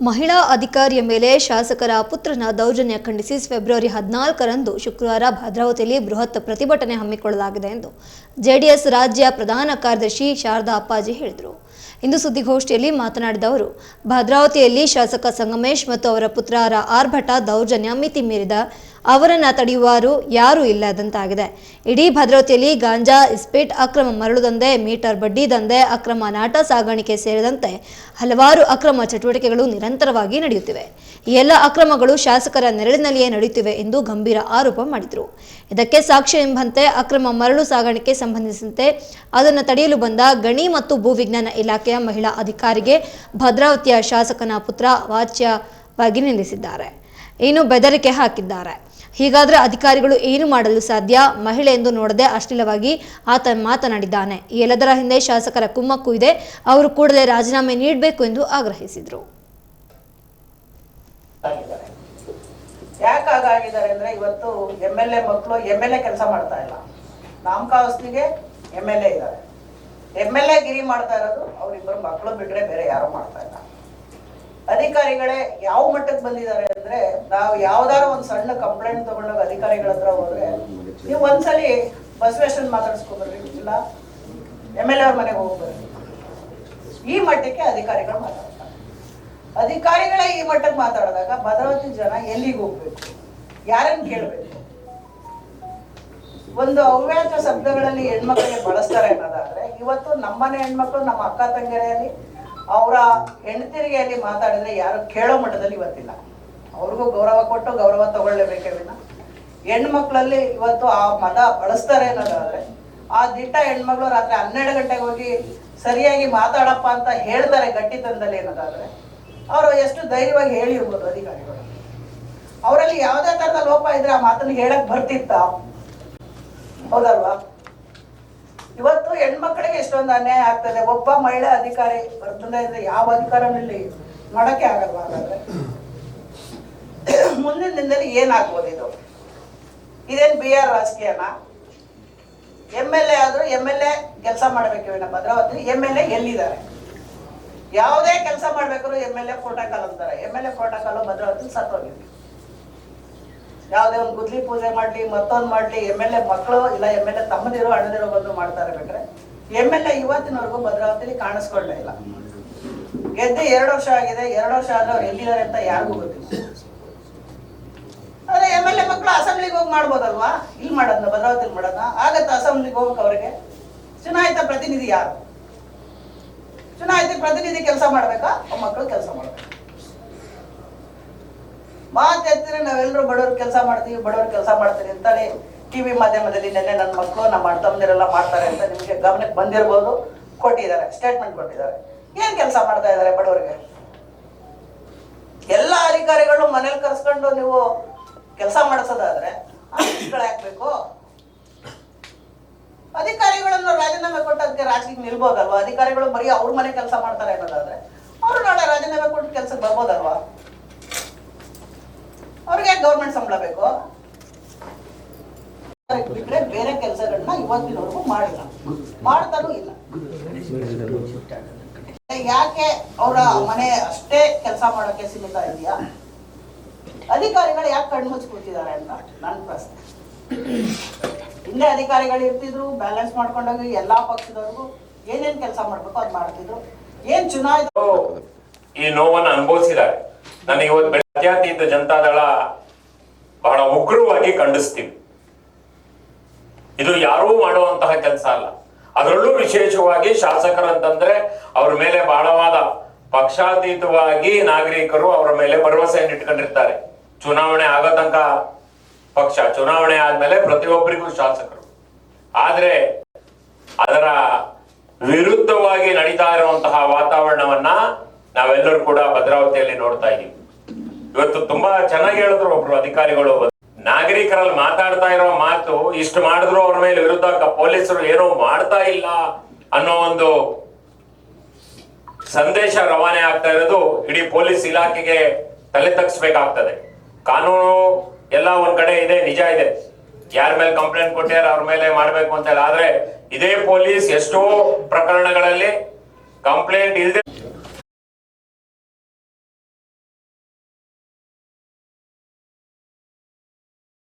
ಮಹಿಳಾ ಅಧಿಕಾರಿಯ ಮೇಲೆ ಶಾಸಕರ ಪುತ್ರನ ದೌರ್ಜನ್ಯ ಖಂಡಿಸಿ ಫೆಬ್ರವರಿ ಹದಿನಾಲ್ಕರಂದು ಶುಕ್ರವಾರ ಭದ್ರಾವತಿಯಲ್ಲಿ ಬೃಹತ್ ಪ್ರತಿಭಟನೆ ಹಮ್ಮಿಕೊಳ್ಳಲಾಗಿದೆ ಎಂದು ಜೆಡಿಎಸ್ ರಾಜ್ಯ ಪ್ರಧಾನ ಕಾರ್ಯದರ್ಶಿ ಶಾರದಾ ಅಪ್ಪಾಜಿ ಹೇಳಿದರು. ಇಂದು ಸುದ್ದಿಗೋಷ್ಠಿಯಲ್ಲಿ ಮಾತನಾಡಿದ ಅವರು, ಭದ್ರಾವತಿಯಲ್ಲಿ ಶಾಸಕ ಸಂಗಮೇಶ್ ಮತ್ತು ಅವರ ಪುತ್ರ ಆರ್ಭಟ, ದೌರ್ಜನ್ಯ ಮಿತಿ ಮೀರಿದ ಅವರನ್ನು ತಡೆಯುವರು ಯಾರೂ ಇಲ್ಲದಂತಾಗಿದೆ ಇಡೀ ಭದ್ರಾವತಿಯಲ್ಲಿ ಗಾಂಜಾ, ಇಸ್ಪೀಟ್ ಅಕ್ರಮ ಮರಳು ದಂಧೆ, ಮೀಟರ್ ಬಡ್ಡಿ ದಂಧೆ, ಅಕ್ರಮ ನಾಟ ಸಾಗಾಣಿಕೆ ಸೇರಿದಂತೆ ಹಲವಾರು ಅಕ್ರಮ ಚಟುವಟಿಕೆಗಳು ನಿರಂತರವಾಗಿ ನಡೆಯುತ್ತಿವೆ. ಈ ಎಲ್ಲ ಅಕ್ರಮಗಳು ಶಾಸಕರ ನೆರಳಿನಲ್ಲಿಯೇ ನಡೆಯುತ್ತಿವೆ ಎಂದು ಗಂಭೀರ ಆರೋಪ ಮಾಡಿದರು. ಇದಕ್ಕೆ ಸಾಕ್ಷ್ಯ ಎಂಬಂತೆ ಅಕ್ರಮ ಮರಳು ಸಾಗಾಣಿಕೆ ಸಂಬಂಧಿಸಿದಂತೆ ಅದನ್ನು ತಡೆಯಲು ಬಂದ ಗಣಿ ಮತ್ತು ಭೂವಿಜ್ಞಾನ ಇಲಾಖೆಯ ಮಹಿಳಾ ಅಧಿಕಾರಿಗೆ ಭದ್ರಾವತಿಯ ಶಾಸಕನ ಪುತ್ರ ವಾಚ್ಯವಾಗಿ ನಿಲ್ಲಿಸಿದ್ದಾರೆ. ಇನ್ನು ಬೆದರಿಕೆ ಹಾಕಿದ್ದಾರೆ. ಹೀಗಾದರೆ ಅಧಿಕಾರಿಗಳು ಏನು ಮಾಡಲು ಸಾಧ್ಯ? ಮಹಿಳೆ ಎಂದು ನೋಡದೆ ಅಶ್ಲೀಲವಾಗಿ ಆತ ಮಾತನಾಡಿದ್ದಾನೆ. ಎಲ್ಲದರ ಹಿಂದೆ ಶಾಸಕರ ಕುಮ್ಮಕ್ಕು ಇದೆ. ಅವರು ಕೂಡಲೇ ರಾಜೀನಾಮೆ ನೀಡಬೇಕು ಎಂದು ಆಗ್ರಹಿಸಿದರು. ಯಾಕೆ ಹಾಗಾಗಿದ್ದಾರೆ ಅಂದ್ರೆ ಇವತ್ತು ಎಂ ಎಲ್ ಎ ಮಕ್ಕಳು ಎಂ ಎಲ್ ಎ ಕೆಲಸ ಮಾಡ್ತಾ ಇಲ್ಲ. ನಾಮಕಾವಸ್ತಿಗೆ ಎಂ ಎಲ್ ಎ ಇದ್ದಾರೆ. ಎಂ ಎಲ್ ಎ ಗಿರಿ ಮಾಡ್ತಾ ಇರೋದು ಅವ್ರಿಬ್ಬರು ಮಕ್ಕಳು ಬಿಟ್ರೆ ಬೇರೆ ಯಾರು ಮಾಡ್ತಾ ಇಲ್ಲ. ಅಧಿಕಾರಿಗಳೇ ಯಾವ ಮಟ್ಟಕ್ಕೆ ಬಂದಿದ್ದಾರೆ ಅಂದ್ರೆ ನಾವು ಯಾವ್ದಾರು ಒಂದು ಸಣ್ಣ ಕಂಪ್ಲೇಂಟ್ ತಗೊಂಡೋಗ ಅಧಿಕಾರಿಗಳ ಹತ್ರ ಹೋದ್ರೆ ನೀವು ಒಂದ್ಸಲಿ ಬಸವೇಶ್ವರನ್ ಮಾತಾಡ್ಸ್ಕೊಬರ್ರಿ ಇಲ್ಲ? ಎಂ ಎಲ್ ಎ ಮನೆಗೆ ಹೋಗ್ಬರ್ರಿ ಈ ಮಟ್ಟಕ್ಕೆ ಅಧಿಕಾರಿಗಳು ಮಾತಾಡ್ತಾರೆ. ಅಧಿಕಾರಿಗಳೇ ಈ ಮಟ್ಟಕ್ಕೆ ಮಾತಾಡಿದಾಗ ಭದ್ರಾವತಿ ಜನ ಎಲ್ಲಿಗೆ ಹೋಗ್ಬೇಕು? ಯಾರನ್ನ ಕೇಳಬೇಕು? ಒಂದು ಅವ್ಯಾಜ ಶಬ್ದಗಳಲ್ಲಿ ಹೆಣ್ಮಕ್ಳಿಗೆ ಬಳಸ್ತಾರೆ ಅನ್ನೋದಾದ್ರೆ, ಇವತ್ತು ನಮ್ಮನೆ ಹೆಣ್ಮಕ್ಳು ನಮ್ಮ ಅಕ್ಕ ತಂಗಿರೆಯಲ್ಲಿ ಅವರ ಹೆಂಡತಿರಿಗೆ ಅಲ್ಲಿ ಮಾತಾಡಿದ್ರೆ ಯಾರು ಕೇಳೋ ಮಟ್ಟದಲ್ಲಿ ಇವತ್ತಿಲ್ಲ. ಅವ್ರಿಗೂ ಗೌರವ ಕೊಟ್ಟು ಗೌರವ ತಗೊಳ್ಳೇಬೇಕೇ ವಿನ. ಹೆಣ್ಮಕ್ಳಲ್ಲಿ ಇವತ್ತು ಆ ಮದ ಬಳಸ್ತಾರೆ ಅನ್ನೋದಾದ್ರೆ, ಆ ದಿಟ್ಟ ಹೆಣ್ಮಕ್ಳು ರಾತ್ರಿ ಹನ್ನೆರಡು ಗಂಟೆಗೆ ಹೋಗಿ ಸರಿಯಾಗಿ ಮಾತಾಡಪ್ಪ ಅಂತ ಹೇಳ್ತಾರೆ ಗಟ್ಟಿತನದಲ್ಲಿ ಅನ್ನೋದಾದ್ರೆ, ಅವರು ಎಷ್ಟು ಧೈರ್ಯವಾಗಿ ಹೇಳಿರ್ಬೋದು ಅಧಿಕಾರಿಗಳು. ಅವರಲ್ಲಿ ಯಾವುದೇ ತರದ ಲೋಪ ಇದ್ರೆ ಆ ಮಾತನ್ನು ಹೇಳಕ್ ಬರ್ತಿತ್ತ? ಹೌದಲ್ವಾ? ಇವತ್ತು ಹೆಣ್ಮಕ್ಳಿಗೆ ಎಷ್ಟೊಂದು ಅನ್ಯಾಯ ಆಗ್ತದೆ. ಒಬ್ಬ ಮಹಿಳಾ ಅಧಿಕಾರಿ ಬರ್ತದೆ ಅಂದ್ರೆ ಯಾವ ಅಧಿಕಾರನಲ್ಲಿ ಮಾಡೋಕೆ ಆಗಲ್ವಾ ಹಾಗಾದ್ರೆ? ಮುಂದಿನ ದಿನದಲ್ಲಿ ಏನಾಗ್ಬೋದು ಇದು? ಇದೇನ್ ಬಿ ಆರ್ ರಾಜಕೀಯನ ಎಂ ಎಲ್ ಎ ಆದರೂ ಎಂ ಎಲ್ ಎ ಕೆಲಸ ಮಾಡ್ಬೇಕು ಇವಾಗ ಭದ್ರಾವತಿ. ಎಂ ಎಲ್ ಎ ಎಲ್ಲಿದ್ದಾರೆ? ಯಾವುದೇ ಕೆಲಸ ಮಾಡ್ಬೇಕಾದ್ರೂ ಎಂ ಎಲ್ ಎ ಪ್ರೋಟೋಕಾಲ್ ಅಂತಾರೆ. M L A protocol Bhadravati ಸತ್ತೋಗಿದೆ. ಯಾವುದೇ ಒಂದು ಗುದ್ಲಿ ಪೂಜೆ ಮಾಡ್ಲಿ, ಮತ್ತೊಂದು ಮಾಡ್ಲಿ ಎಂ ಎಲ್ ಎ ಮಕ್ಕಳು ಇಲ್ಲ ಎಂ ಎಲ್ ಎ ತಮ್ಮದಿರೋ ಅಣ್ಣದಿರೋ ಬಂದು ಮಾಡ್ತಾರೆ ಬೇಕ್ರೆ ಎಂ ಎಲ್ ಎ ಇವತ್ತಿನವರೆಗೂ ಭದ್ರಾವತಿಲಿ ಕಾಣಿಸ್ಕೊಳ್ಳೇ ಇಲ್ಲ. ಗೆದ್ದೆ ಎರಡು ವರ್ಷ ಆಗಿದೆ, ಎರಡು ವರ್ಷ ಆದ್ರೆ ಅವ್ರು ಎಲ್ಲಿದ್ದಾರೆ ಅಂತ ಯಾರಿಗೂ ಗೊತ್ತಿಲ್ಲ. ಆದ್ರೆ ಎಂ ಎಲ್ ಎ ಮಕ್ಕಳು ಅಸೆಂಬ್ಲಿಗೆ ಹೋಗಿ ಮಾಡ್ಬೋದಲ್ವಾ? ಇಲ್ಲಿ ಮಾಡೋದ್ನ, ಭದ್ರಾವತಿಲಿ ಮಾಡೋದ ಆಗತ್ತ ಅಸೆಂಬ್ಲಿಗೆ ಹೋಗಕ್ಕೆ ಅವರಿಗೆ? ಚುನಾಯಿತ ಪ್ರತಿನಿಧಿ ಯಾರು? ಚುನಾಯಿತ ಪ್ರತಿನಿಧಿ ಕೆಲಸ ಮಾಡ್ಬೇಕಾ? ಮಕ್ಕಳು ಕೆಲಸ ಮಾಡ್ಬೇಕು. ಮಾತು ಎತ್ತಿದ್ರೆ ನಾವೆಲ್ಲರೂ ಬಡವ್ರು ಕೆಲಸ ಮಾಡ್ತೀವಿ, ಬಡವ್ರು ಕೆಲಸ ಮಾಡ್ತೀವಿ ಅಂತೇಳಿ ಟಿವಿ ಮಾಧ್ಯಮದಲ್ಲಿ ನಿನ್ನೆ ನನ್ನ ಮಕ್ಕಳು ನಮ್ಮ ಅಣ್ಣ ತಮ್ಮದಿರೆಲ್ಲ ಮಾಡ್ತಾರೆ ಅಂತ ನಿಮಗೆ ಗಮನಕ್ಕೆ ಬಂದಿರ್ಬೋದು. ಕೊಟ್ಟಿದ್ದಾರೆ ಸ್ಟೇಟ್ಮೆಂಟ್ ಕೊಟ್ಟಿದ್ದಾರೆ. ಏನ್ ಕೆಲಸ ಮಾಡ್ತಾ ಇದ್ದಾರೆ ಬಡವರಿಗೆ? ಎಲ್ಲ ಅಧಿಕಾರಿಗಳು ಮನೇಲಿ ಕರ್ಸ್ಕೊಂಡು ನೀವು ಕೆಲಸ ಮಾಡಿಸೋದಾದ್ರೆ ಹಾಕ್ಬೇಕು ಅಧಿಕಾರಿಗಳನ್ನು ರಾಜೀನಾಮೆ ಕೊಟ್ಟದಕ್ಕೆ ರಾಜಕೀಯ ನಿಲ್ಬೋದಲ್ವಾ? ಅಧಿಕಾರಿಗಳು ಬರೀ ಅವ್ರ ಮನೆ ಕೆಲಸ ಮಾಡ್ತಾರೆ ಅನ್ನೋದಾದ್ರೆ ಅವರು ನಾಳೆ ರಾಜೀನಾಮೆ ಕೊಟ್ಟು ಕೆಲ್ಸಕ್ಕೆ ಬರ್ಬೋದಲ್ವಾ? ಅವ್ರಿಗೆ ಗೌರ್ಮೆಂಟ್ ಸಂಬಳ ಬೇಕು? ಬಿಟ್ರೆ ಬೇರೆ ಕೆಲಸಗಳನ್ನ ಇವತ್ತಿನವರೆಗೂ ಮಾಡಿಲ್ಲ. ಮಾಡ್ತಾನೂ ಇಲ್ಲ. ಯಾಕೆ ಅವರ ಮನೆ ಅಷ್ಟೇ ಕೆಲಸ ಮಾಡೋಕೆ ಸೀಮಿತ ಇದೆಯಾ ಅಧಿಕಾರಿಗಳು ಯಾಕೆ ಕಣ್ಣು ಮುಚ್ಚಿಕೊಳ್ತಿದ್ದಾರೆ ಅಂತ ನನ್ನ ಪ್ರಶ್ನೆ. ಹಿಂದೆ ಅಧಿಕಾರಿಗಳು ಇರ್ತಿದ್ರು ಬ್ಯಾಲೆನ್ಸ್ ಮಾಡ್ಕೊಂಡೋಗಿ ಎಲ್ಲಾ ಪಕ್ಷದವ್ರಿಗೂ ಏನೇನ್ ಕೆಲಸ ಮಾಡ್ಬೇಕು ಅದು ಮಾಡ್ತಿದ್ರು. ಏನ್ ಚುನಾಯಿತ ಈ ನೋವನ್ನು ಅನುಭವಿಸಿದ್ದಾರೆ. ನನಗೆ ಇವತ್ತು ಬೆಳಗ್ಗೆ ಜಾತ್ಯತೀತ ಜನತಾದಳ ಬಹಳ ಉಗ್ರವಾಗಿ ಖಂಡಿಸ್ತೀವಿ. ಇದು ಯಾರೂ ಮಾಡುವಂತಹ ಕೆಲಸ ಅಲ್ಲ. ಅದರಲ್ಲೂ ವಿಶೇಷವಾಗಿ ಶಾಸಕರಂತಂದ್ರೆ ಅವ್ರ ಮೇಲೆ ಬಹಳವಾದ ಪಕ್ಷಾತೀತವಾಗಿ ನಾಗರಿಕರು ಅವರ ಮೇಲೆ ಭರವಸೆಯನ್ನು ಇಟ್ಕೊಂಡಿರ್ತಾರೆ. ಚುನಾವಣೆ ಆಗೋ ತನಕ ಪಕ್ಷ, ಚುನಾವಣೆ ಆದ್ಮೇಲೆ ಪ್ರತಿಯೊಬ್ಬರಿಗೂ ಶಾಸಕರು. ಆದ್ರೆ ಅದರ ವಿರುದ್ಧವಾಗಿ ನಡೀತಾ ಇರುವಂತಹ ವಾತಾವರಣವನ್ನ ನಾವೆಲ್ಲರೂ ಕೂಡ ಭದ್ರಾವತಿಯಲ್ಲಿ ನೋಡ್ತಾ ಇದೀವಿ ಇವತ್ತು ತುಂಬಾ ಚೆನ್ನಾಗಿ ಹೇಳಿದ್ರು ಒಬ್ರು ಅಧಿಕಾರಿಗಳು. ನಾಗರಿಕರಲ್ಲಿ ಮಾತಾಡ್ತಾ ಇರೋ ಮಾತು, ಇಷ್ಟು ಮಾಡಿದ್ರು ಅವ್ರ ಮೇಲೆ ವಿರುದ್ಧ ಪೊಲೀಸರು ಏನೋ ಮಾಡ್ತಾ ಇಲ್ಲ ಅನ್ನೋ ಒಂದು ಸಂದೇಶ ರವಾನೆ ಆಗ್ತಾ ಇರೋದು ಇಡೀ ಪೊಲೀಸ್ ಇಲಾಖೆಗೆ ತಲೆ ತಗ್ಸ್ಬೇಕಾಗ್ತದೆ. ಕಾನೂನು ಎಲ್ಲ ಒಂದ್ ಕಡೆ ಇದೆ, ನಿಜ ಇದೆ. ಯಾರ ಮೇಲೆ ಕಂಪ್ಲೇಂಟ್ ಕೊಟ್ಟಾರ ಅವ್ರ ಮೇಲೆ ಮಾಡ್ಬೇಕು ಅಂತ ಆದ್ರೆ ಇದೇ ಪೊಲೀಸ್ ಎಷ್ಟೋ ಪ್ರಕರಣಗಳಲ್ಲಿ ಕಂಪ್ಲೇಂಟ್ ಇಲ್ಲದೆ